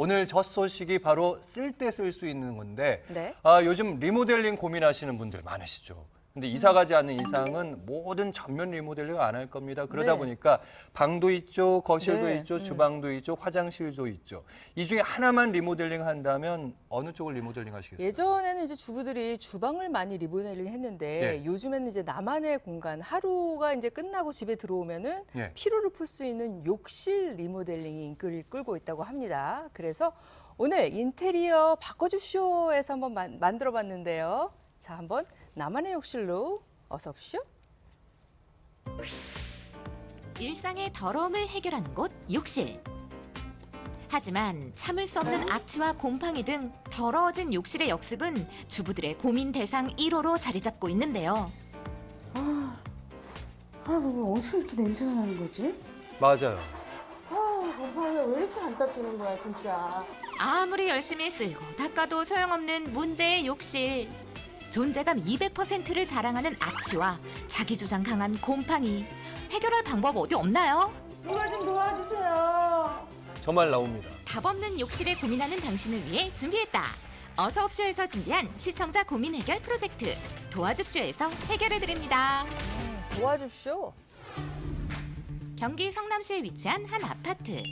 오늘 첫 소식이 바로 쓸 때 쓸 수 있는 건데 네. 아, 요즘 리모델링 고민하시는 분들 많으시죠. 근데 이사 가지 않는 이상은 모든 전면 리모델링 안 할 겁니다. 그러다 네. 보니까 방도 있죠, 거실도 네, 있죠, 음. 주방도 있죠, 화장실도 있죠. 이 중에 하나만 리모델링 한다면 어느 쪽을 리모델링 하시겠어요? 예전에는 이제 주부들이 주방을 많이 리모델링 했는데 예. 요즘에는 이제 나만의 공간 하루가 이제 끝나고 집에 들어오면은 예. 피로를 풀 수 있는 욕실 리모델링이 인기를 끌고 있다고 합니다. 그래서 오늘 인테리어 바꿔줍쇼에서 한번 만, 만들어 봤는데요. 자, 한번 나만의 욕실로 어서 오십시오. 일상의 더러움을 해결하는 곳 욕실. 하지만 참을 수 없는 악취와 곰팡이 등 더러워진 욕실의 역습은 주부들의 고민 대상 1호로 자리 잡고 있는데요. 아, 왜 어디서 이렇게 냄새가 나는 거지? 맞아요. 아, 곰팡이가 왜 이렇게 안 닦이는 거야, 진짜. 아무리 열심히 쓸고 닦아도 소용없는 문제의 욕실. 존재감 200%를 자랑하는 악취와 자기 주장 강한 곰팡이. 해결할 방법 어디 없나요? 누가 좀 도와주세요. 정말 나옵니다. 답 없는 욕실에 고민하는 당신을 위해 준비했다. 어서 옵쇼에서 준비한 시청자 고민 해결 프로젝트 도와줍쇼에서 해결해 드립니다. 도와줍쇼. 경기 성남시에 위치한 한 아파트.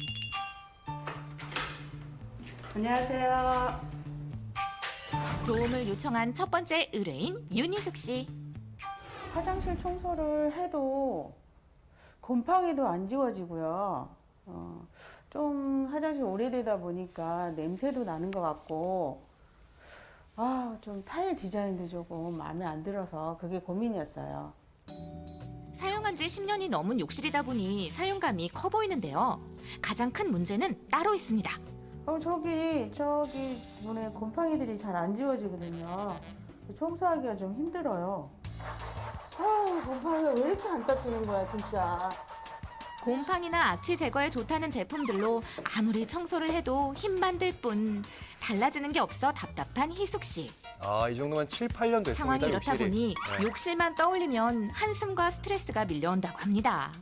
안녕하세요. 도움을 요청한 첫 번째 의뢰인 윤희숙 씨. 화장실 청소를 해도 곰팡이도 안 지워지고요. 어, 좀 화장실 오래되다 보니까 냄새도 나는 것 같고, 아, 좀 타일 디자인도 조금 마음에 안 들어서 그게 고민이었어요. 사용한 지 10년이 넘은 욕실이다 보니 사용감이 커 보이는데요. 가장 큰 문제는 따로 있습니다. 어, 저기, 저기, 문에 곰팡이들이 잘 안 지워지거든요. 청소하기가 좀 힘들어요. 아, 곰팡이가 왜 이렇게 안 닦이는 거야, 진짜. 곰팡이나 악취 제거에 좋다는 제품들로 아무리 청소를 해도 힘만 들 뿐 달라지는 게 없어 답답한 희숙 씨. 아, 이 정도면 7, 8년 됐습니다. 상황이 이렇다 욕실이. 보니 네. 욕실만 떠올리면 한숨과 스트레스가 밀려온다고 합니다.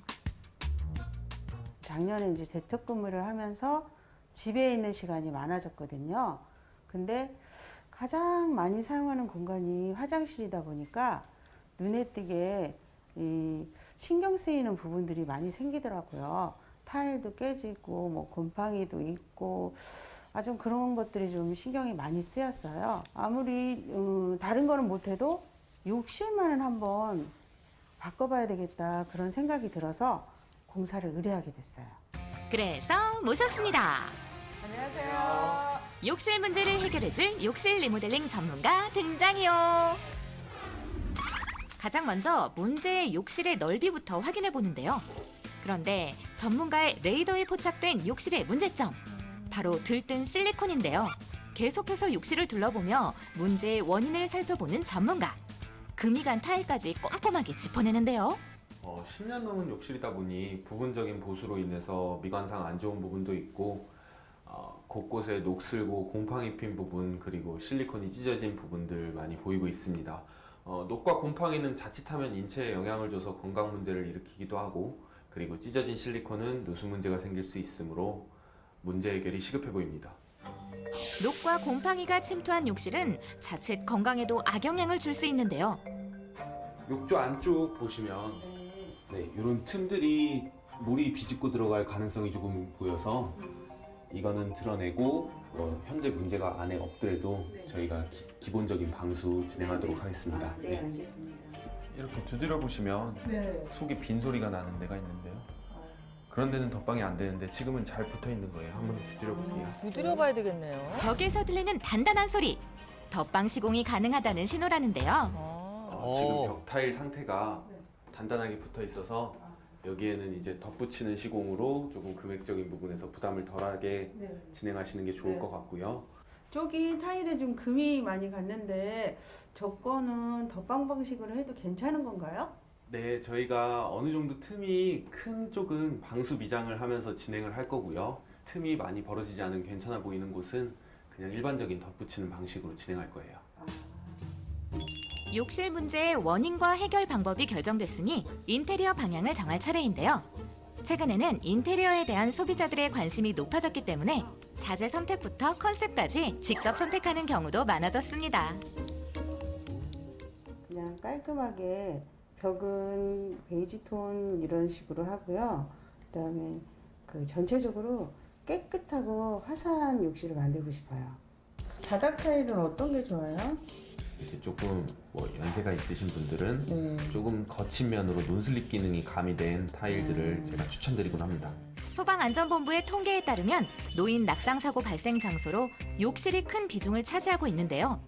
작년에 이제 재택근무를 하면서 집에 있는 시간이 많아졌거든요. 근데 가장 많이 사용하는 공간이 화장실이다 보니까 눈에 띄게 이 신경 쓰이는 부분들이 많이 생기더라고요. 타일도 깨지고 뭐 곰팡이도 있고 아 좀 그런 것들이 좀 신경이 많이 쓰였어요. 아무리 음, 다른 거는 못해도 욕실만은 한번 바꿔봐야 되겠다 그런 생각이 들어서 공사를 의뢰하게 됐어요. 그래서 모셨습니다. 안녕하세요. 욕실 문제를 해결해줄 욕실 리모델링 전문가 등장이요. 가장 먼저 문제의 욕실의 넓이부터 확인해 보는데요. 그런데 전문가의 레이더에 포착된 욕실의 문제점 바로 들뜬 실리콘인데요. 계속해서 욕실을 둘러보며 문제의 원인을 살펴보는 전문가. 금이 간 타일까지 꼼꼼하게 짚어내는데요. 어, 10년 넘은 욕실이다 보니 부분적인 보수로 인해서 미관상 안 좋은 부분도 있고 어, 곳곳에 녹슬고 곰팡이 핀 부분 그리고 실리콘이 찢어진 부분들 많이 보이고 있습니다. 어, 녹과 곰팡이는 자칫하면 인체에 영향을 줘서 건강 문제를 일으키기도 하고 그리고 찢어진 실리콘은 누수 문제가 생길 수 있으므로 문제 해결이 시급해 보입니다. 녹과 곰팡이가 침투한 욕실은 자칫 건강에도 악영향을 줄 수 있는데요. 욕조 안쪽 보시면 네, 이런 틈들이 물이 비집고 들어갈 가능성이 조금 보여서 이거는 드러내고 뭐 현재 문제가 안에 없더라도 저희가 기, 본적인 방수 진행하도록 하겠습니다. 네. 알겠습니다. 이렇게 두드려 보시면 네. 속이 빈 소리가 나는 데가 있는데요. 그런 데는 덧방이 안 되는데 지금은 잘 붙어 있는 거예요. 한번 두드려 보세요. 두드려 봐야 되겠네요. 벽에서 들리는 단단한 소리. 덧방 시공이 가능하다는 신호라는데요. 어. 어, 지금 오. 벽 타일 상태가 단단하게 붙어 있어서 여기에는 이제 덧붙이는 시공으로 조금 금액적인 부분에서 부담을 덜하게 네. 진행하시는 게 좋을 네. 것 같고요. 저기 타일에 좀 금이 많이 갔는데 저 거는 덧방 방식으로 해도 괜찮은 건가요? 네, 저희가 어느 정도 틈이 큰 쪽은 방수 미장을 하면서 진행을 할 거고요. 틈이 많이 벌어지지 않은 괜찮아 보이는 곳은 그냥 일반적인 덧붙이는 방식으로 진행할 거예요. 욕실 문제의 원인과 해결 방법이 결정됐으니 인테리어 방향을 정할 차례인데요. 최근에는 인테리어에 대한 소비자들의 관심이 높아졌기 때문에 자재 선택부터 컨셉까지 직접 선택하는 경우도 많아졌습니다. 그냥 깔끔하게 벽은 베이지 톤 이런 식으로 하고요. 그다음에 그 전체적으로 깨끗하고 화사한 욕실을 만들고 싶어요. 바닥 타일은 어떤 게 좋아요? 이제 조금 뭐 연세가 있으신 분들은 네. 조금 거친 면으로 논슬립 기능이 가미된 타일들을 제가 추천드리곤 합니다. 소방안전본부의 통계에 따르면 노인 낙상 사고 발생 장소로 욕실이 큰 비중을 차지하고 있는데요.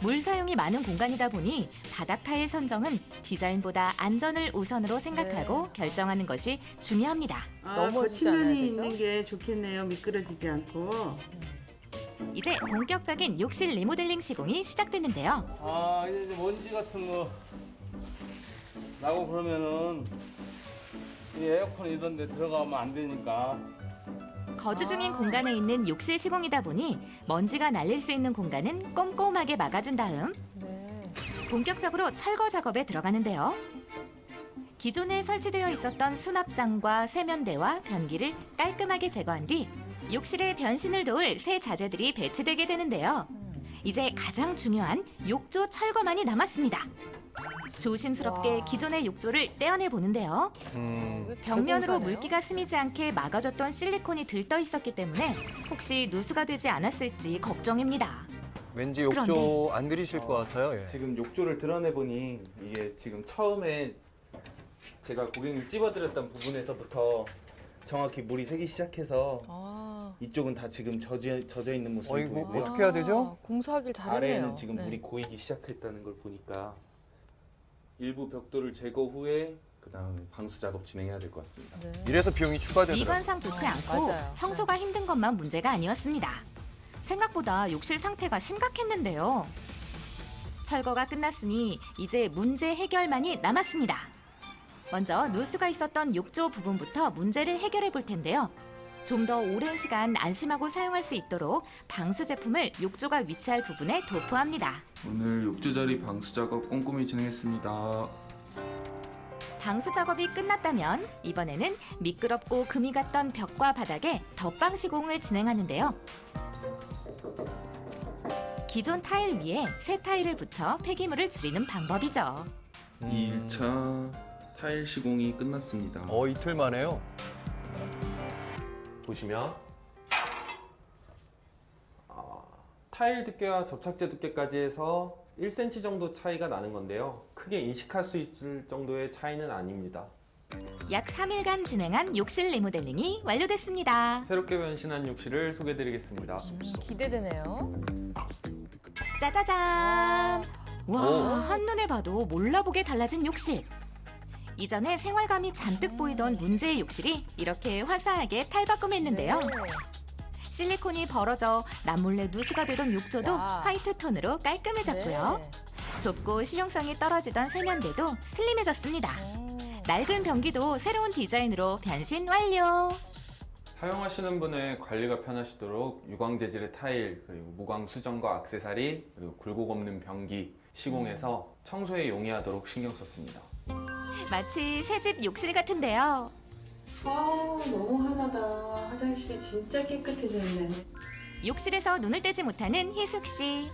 물 사용이 많은 공간이다 보니 바닥 타일 선정은 디자인보다 안전을 우선으로 생각하고 결정하는 것이 중요합니다. 넘어지지 거친 않아야 면이? 있는 게 좋겠네요. 미끄러지지 않고. 이제 본격적인 욕실 리모델링 시공이 시작되는데요. 아 이제 이제 먼지 같은 거 나고 그러면은 이 에어컨 이런 데 들어가면 안 되니까 거주 중인 공간에 있는 욕실 시공이다 보니 먼지가 날릴 수 있는 공간은 꼼꼼하게 막아준 다음 네. 본격적으로 철거 작업에 들어가는데요. 기존에 설치되어 있었던 수납장과 세면대와 변기를 깔끔하게 제거한 뒤 욕실의 변신을 도울 새 자재들이 배치되게 되는데요. 이제 가장 중요한 욕조 철거만이 남았습니다. 조심스럽게 와. 기존의 욕조를 떼어내 보는데요. 음, 벽면으로. 물기가 스미지 않게 막아줬던 실리콘이 들떠 있었기 때문에 혹시 누수가 되지 않았을지 걱정입니다. 왠지 욕조 안 그리실 것 같아요. 예. 지금 욕조를 드러내 보니 이게 지금 처음에 제가 고객님 찝어드렸던 부분에서부터 정확히 물이 새기 시작해서 아. 이쪽은 다 지금 젖어, 젖어 있는 모습이 어이구, 보이고요. 어떻게 해야 되죠? 아, 공사하길 잘했네요. 아래에는 지금 네. 물이 고이기 시작했다는 걸 보니까 일부 벽돌을 제거 후에 그다음 방수 작업 진행해야 될 것 같습니다. 네. 이래서 비용이 추가되더라고요. 미관상 좋지 아, 않고 맞아요. 청소가 힘든 것만 문제가 아니었습니다. 생각보다 욕실 상태가 심각했는데요. 철거가 끝났으니 이제 문제 해결만이 남았습니다. 먼저 누수가 있었던 욕조 부분부터 문제를 해결해 볼 텐데요. 좀 더 오랜 시간 안심하고 사용할 수 있도록 방수 제품을 욕조가 위치할 부분에 도포합니다. 오늘 욕조 자리 방수 작업 꼼꼼히 진행했습니다. 방수 작업이 끝났다면 이번에는 미끄럽고 금이 갔던 벽과 바닥에 덧방 시공을 진행하는데요. 기존 타일 위에 새 타일을 붙여 폐기물을 줄이는 방법이죠. 음. 2일차 타일 시공이 끝났습니다. 어 이틀 만에요. 보시면 어, 타일 두께와 접착제 두께까지 해서 1cm 정도 차이가 나는 건데요. 크게 인식할 수 있을 정도의 차이는 아닙니다. 약 3일간 진행한 욕실 리모델링이 완료됐습니다. 새롭게 변신한 욕실을 소개해드리겠습니다. 음, 기대되네요. 짜자잔! 와, 오. 한눈에 봐도 몰라보게 달라진 욕실. 이전에 생활감이 잔뜩 보이던 문제의 욕실이 이렇게 화사하게 탈바꿈했는데요. 네. 실리콘이 벌어져 남몰래 누수가 되던 욕조도 와. 화이트 톤으로 깔끔해졌고요. 네. 좁고 실용성이 떨어지던 세면대도 슬림해졌습니다. 음. 낡은 변기도 새로운 디자인으로 변신 완료. 사용하시는 분의 관리가 편하시도록 유광 재질의 타일, 그리고 무광 수정과 액세서리, 그리고 굴곡 없는 변기 시공해서 청소에 용이하도록 신경 썼습니다. 마치 새집 욕실 같은데요. 아 너무 하나다. 화장실이 진짜 깨끗해졌네. 욕실에서 눈을 떼지 못하는 희숙 씨.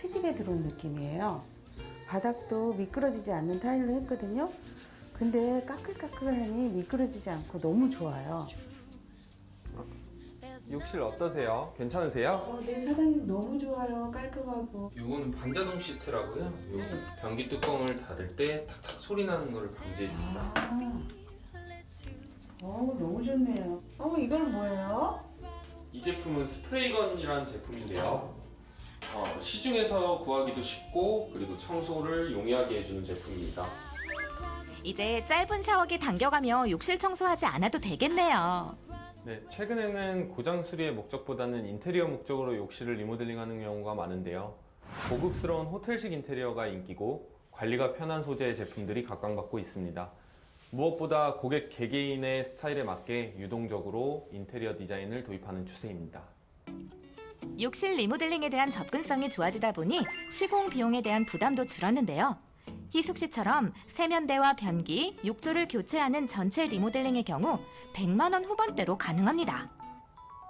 새 집에 들어온 느낌이에요. 바닥도 미끄러지지 않는 타일로 했거든요. 근데 까끌까끌하니 미끄러지지 않고 너무 좋아요. 욕실 어떠세요? 괜찮으세요? 어, 네 사장님 너무 좋아요. 깔끔하고. 요거는 반자동 시트라고요. 요 변기 뚜껑을 닫을 때 탁탁 소리 나는 거를 방지해 줍니다. 아. 어 너무 좋네요. 어 이건 뭐예요? 이 제품은 스프레이건이라는 제품인데요. 어, 시중에서 구하기도 쉽고 그리고 청소를 용이하게 해주는 제품입니다. 이제 짧은 샤워기 당겨가며 욕실 청소하지 않아도 되겠네요. 네, 최근에는 고장 수리의 목적보다는 인테리어 목적으로 욕실을 리모델링하는 경우가 많은데요. 고급스러운 호텔식 인테리어가 인기고 관리가 편한 소재의 제품들이 각광받고 있습니다. 무엇보다 고객 개개인의 스타일에 맞게 유동적으로 인테리어 디자인을 도입하는 추세입니다. 욕실 리모델링에 대한 접근성이 좋아지다 보니 시공 비용에 대한 부담도 줄었는데요. 희숙 씨처럼 세면대와 변기, 욕조를 교체하는 전체 리모델링의 경우 100만 원 후반대로 가능합니다.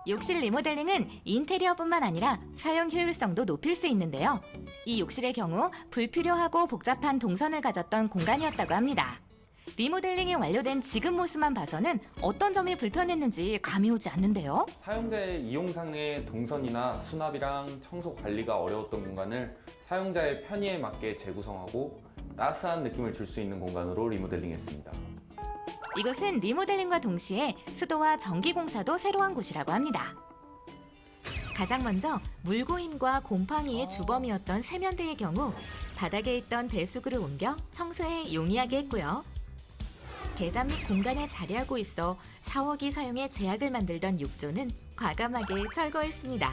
욕실 리모델링은 인테리어뿐만 아니라 사용 효율성도 높일 수 있는데요. 이 욕실의 경우 불필요하고 복잡한 동선을 가졌던 공간이었다고 합니다. 리모델링이 완료된 지금 모습만 봐서는 어떤 점이 불편했는지 감이 오지 않는데요. 사용자의 이용상의 동선이나 수납이랑 청소 관리가 어려웠던 공간을 사용자의 편의에 맞게 재구성하고 따스한 느낌을 줄 수 있는 공간으로 리모델링했습니다. 이곳은 리모델링과 동시에 수도와 전기 공사도 새로 한 곳이라고 합니다. 가장 먼저 물고임과 곰팡이의 주범이었던 세면대의 경우 바닥에 있던 배수구를 옮겨 청소에 용이하게 했고요. 계단 및 공간에 자리하고 있어 샤워기 사용에 제약을 만들던 욕조는 과감하게 철거했습니다.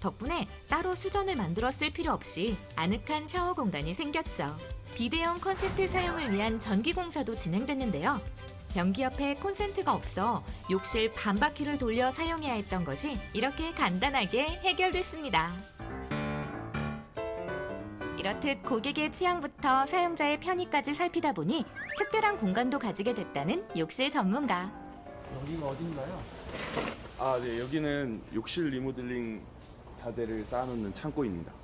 덕분에 따로 수전을 만들어 쓸 필요 없이 아늑한 샤워 공간이 생겼죠. 비대형 콘센트 사용을 위한 전기 공사도 진행됐는데요. 변기 옆에 콘센트가 없어 욕실 반바퀴를 돌려 사용해야 했던 것이 이렇게 간단하게 해결됐습니다. 이렇듯 고객의 취향부터 사용자의 편의까지 살피다 보니 특별한 공간도 가지게 됐다는 욕실 전문가. 여기가 어딘가요? 아, 네. 여기는 욕실 리모델링 자재를 쌓아놓는 창고입니다.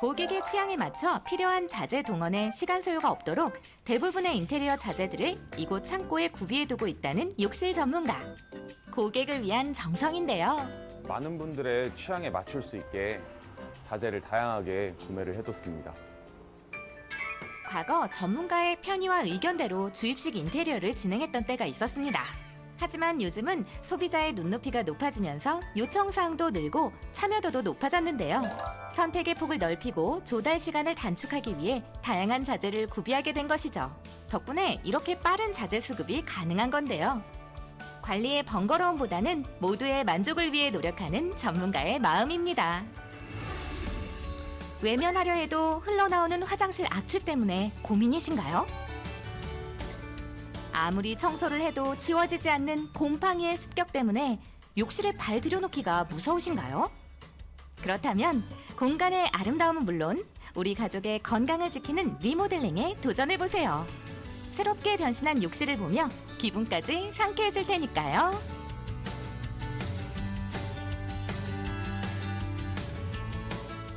고객의 취향에 맞춰 필요한 자재 동원에 시간 소요가 없도록 대부분의 인테리어 자재들을 이곳 창고에 구비해두고 있다는 욕실 전문가. 고객을 위한 정성인데요. 많은 분들의 취향에 맞출 수 있게 자재를 다양하게 구매를 해뒀습니다. 과거 전문가의 편의와 의견대로 주입식 인테리어를 진행했던 때가 있었습니다. 하지만 요즘은 소비자의 눈높이가 높아지면서 요청 사항도 늘고 참여도도 높아졌는데요. 선택의 폭을 넓히고 조달 시간을 단축하기 위해 다양한 자재를 구비하게 된 것이죠. 덕분에 이렇게 빠른 자재 수급이 가능한 건데요. 관리의 번거로움보다는 모두의 만족을 위해 노력하는 전문가의 마음입니다. 외면하려 해도 흘러나오는 화장실 악취 때문에 고민이신가요? 아무리 청소를 해도 지워지지 않는 곰팡이의 습격 때문에 욕실에 발 들여놓기가 무서우신가요? 그렇다면 공간의 아름다움은 물론 우리 가족의 건강을 지키는 리모델링에 도전해보세요. 새롭게 변신한 욕실을 보며 기분까지 상쾌해질 테니까요.